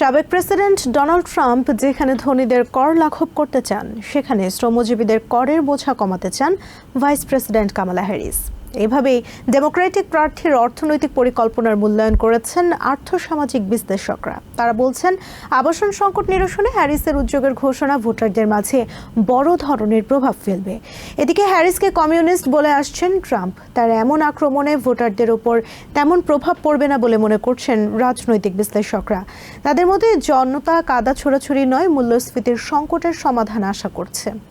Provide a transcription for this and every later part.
সাবেক president Donald Trump যেখানে ধনীদের কর লাঘব করতে চান, সেখানে শ্রমজীবীদের করের বোঝা কমাতে চান ভাইস প্রেসিডেন্ট কামালা হ্যারিস। এভাবেই ডেমোক্রেটিক প্রার্থীর অর্থনৈতিক পরিকল্পনার মূল্যায়ন করেছেন আর্থসামাজিক বিশ্লেষকরা। তারা বলছেন, আবাসন সংকট নিরসনে হ্যারিসের উদ্যোগের ঘোষণা ভোটারদের মাঝে বড় ধরনের প্রভাব ফেলবে। এদিকে হ্যারিসকে কমিউনিস্ট বলে আসছেন ট্রাম্প। তার এমন আক্রমণে ভোটারদের ওপর তেমন প্রভাব পড়বে না বলে মনে করছেন রাজনৈতিক বিশ্লেষকরা। তাদের মধ্যে জনতা কাদা ছোড়াছুড়ি নয়, মূল্যস্ফীতির সংকটের সমাধান আশা করছে।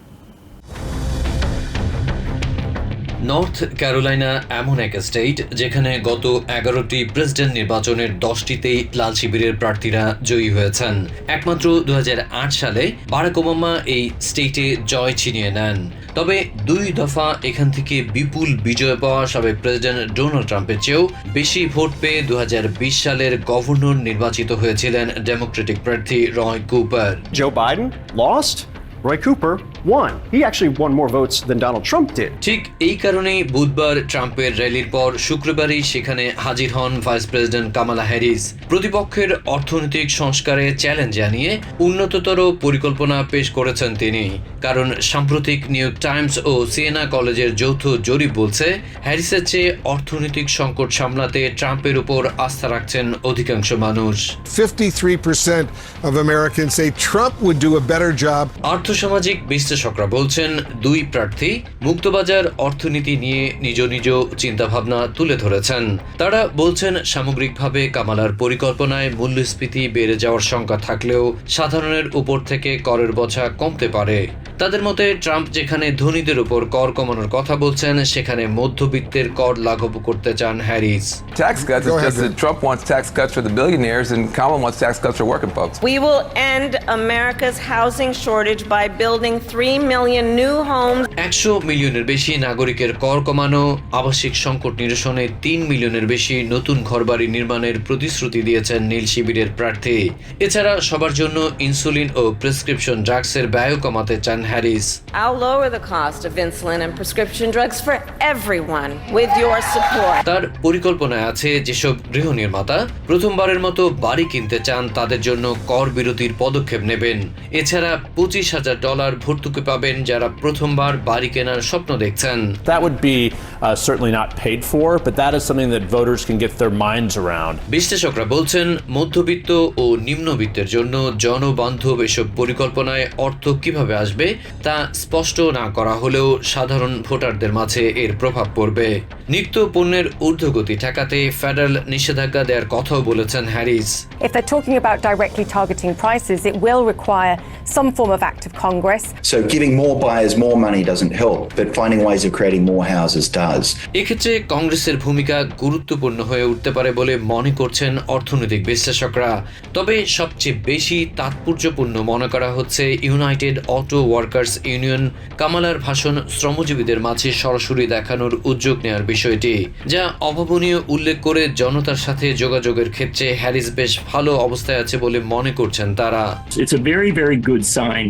নর্থ ক্যারোলাইনা এমন এক স্টেট যেখানে গত এগারোটি প্রেসিডেন্ট নির্বাচনের দশটিতেই লাল শিবিরের প্রার্থীরা জয়ী হয়েছেন। একমাত্র দু হাজার আট সালে বারাক ওবামা এই স্টেটে জয় ছিনিয়ে নেন। তবে দুই দফা এখান থেকে বিপুল বিজয় পাওয়া সাবেক প্রেসিডেন্ট ডোনাল্ড ট্রাম্পের চেয়েও বেশি ভোট পেয়ে দু হাজার বিশ সালের গভর্নর নির্বাচিত হয়েছিলেন ডেমোক্রেটিক প্রার্থী Roy Cooper. Joe Biden lost. Roy Cooper won. He actually won more votes than Donald Trump did. ঠিক এই কারণেই বুধবার ট্রাম্পের র্যালির পর শুক্রবারই সেখানে হাজির হন ভাইস প্রেসিডেন্ট কামালা হ্যারিস প্রতিপক্ষের অর্থনৈতিক সংস্কারে চ্যালেঞ্জ জানিয়ে উন্নততর পরিকল্পনা পেশ করেছেন তিনি কারণ সাম্প্রতিক নিউ ইয়র্ক টাইমস ও সিয়েনা কলেজের যৌথ জরিপ বলছে হ্যারিসের চেয়ে অর্থনৈতিক সংকট সামলাতে ট্রাম্পের উপর আস্থা রাখছেন অধিকাংশ মানুষ 53% of Americans say Trump would do a better job আর্থসামাজিক বিশ্লেষকরা বলছেন দুই প্রার্থী মুক্তবাজার অর্থনীতি নিয়ে নিজ নিজ চিন্তাভাবনা তুলে ধরেছেন তারা বলছেন সামগ্রিকভাবে কামালার পরিকল্পনায় মূল্যস্ফীতি বেড়ে যাওয়ার শঙ্কা থাকলেও সাধারণের উপর থেকে করের বোঝা কমতে পারে তাদের মতে ট্রাম্প যেখানে ধনীদের উপর কর কমানোর কথা বলছেন সেখানে মধ্যবিত্তের কর লাঘব করতে চান Harris tax cuts. Go It's ahead, just that Rick. Trump wants tax cuts for the billionaires and Kamala wants tax cuts for working folks. We will end America's housing shortage by building 3 million new homes. একশো মিলিয়নের বেশি নাগরিকের কর কমানো আবাসিক সংকট নিরসনে তিন মিলিয়নের বেশি নতুন ঘরবাড়ি নির্মাণের প্রতিশ্রুতি দিয়েছেন নীল শিবিরের প্রার্থী এছাড়া সবার জন্য ইনসুলিন ও প্রেসক্রিপশন ড্রাগসের ব্যয় কমাতে চান Harris I'll lower the cost of insulin and prescription drugs for everyone with your support. তার পরিকল্পনায় আছে যেসব গৃহ নির্মাতা প্রথমবারের মতো বাড়ি কিনতে চান তাদের জন্য কর বিরতির পদক্ষেপ নেবেন এছাড়া পঁচিশ হাজার ডলার ভর্তুকি পাবেন যারা প্রথমবার বাড়ি কেনার স্বপ্ন দেখছেন That would be uh, certainly not paid for, but that is something that voters can get their minds around. বিশ্লেষকরা বলছেন মধ্যবিত্ত ও নিম্নবিত্তের জন্য জনবান্ধব এসব পরিকল্পনায় অর্থ কীভাবে আসবে তা স্পষ্ট না করা হলেও সাধারণ ভোটারদের মাঝে এর প্রভাব পড়বে নিত্য পণ্যের ঊর্ধ্বগতি ঠেকাতে ফেডারেল নিষেধাজ্ঞা দেওয়ার কথাও বলেছেন Harris If they're talking about directly targeting prices, it will require some form of act of Congress. So giving more buyers more money doesn't help, but finding ways of creating more houses does. এক্ষেত্রে কংগ্রেসের ভূমিকা গুরুত্বপূর্ণ হয়ে উঠতে পারে বলে মনে করছেন অর্থনৈতিক বিশ্লেষকরা তবে সবচেয়ে বেশি তাৎপর্যপূর্ণ মনে করা হচ্ছে ইউনাইটেড অটো ওয়ার্কার্স ইউনিয়ন কামালার ভাষণ শ্রমজীবীদের মাঝে সরাসরি দেখানোর উদ্যোগ নেওয়ার বিষয়টি যা অভাবনীয় উল্লেখ করে জনতার সাথে যোগাযোগের ক্ষেত্রে হ্যারিস বেশ ভালো অবস্থায় আছে বলে মনে করছেন তারা। It's a very, very good sign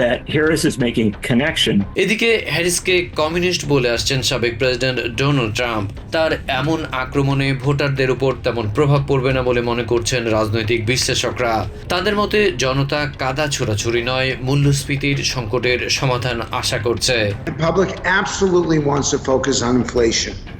that Harris is making connection. এদিকে হ্যারিসকে কমিউনিস্ট বলে আসছেন সাবেক প্রেসিডেন্ট ডোনাল্ড ট্রাম্প। তার এমন আক্রমণে ভোটারদের উপর তেমন প্রভাব পড়বে না বলে মনে করছেন রাজনৈতিক বিশ্লেষকরা। তাদের মতে জনতা কাদা ছোড়াছুরি নয় মূল্যস্ফীতির সংকটের সমাধান আশা করছে। The public absolutely wants to focus on inflation,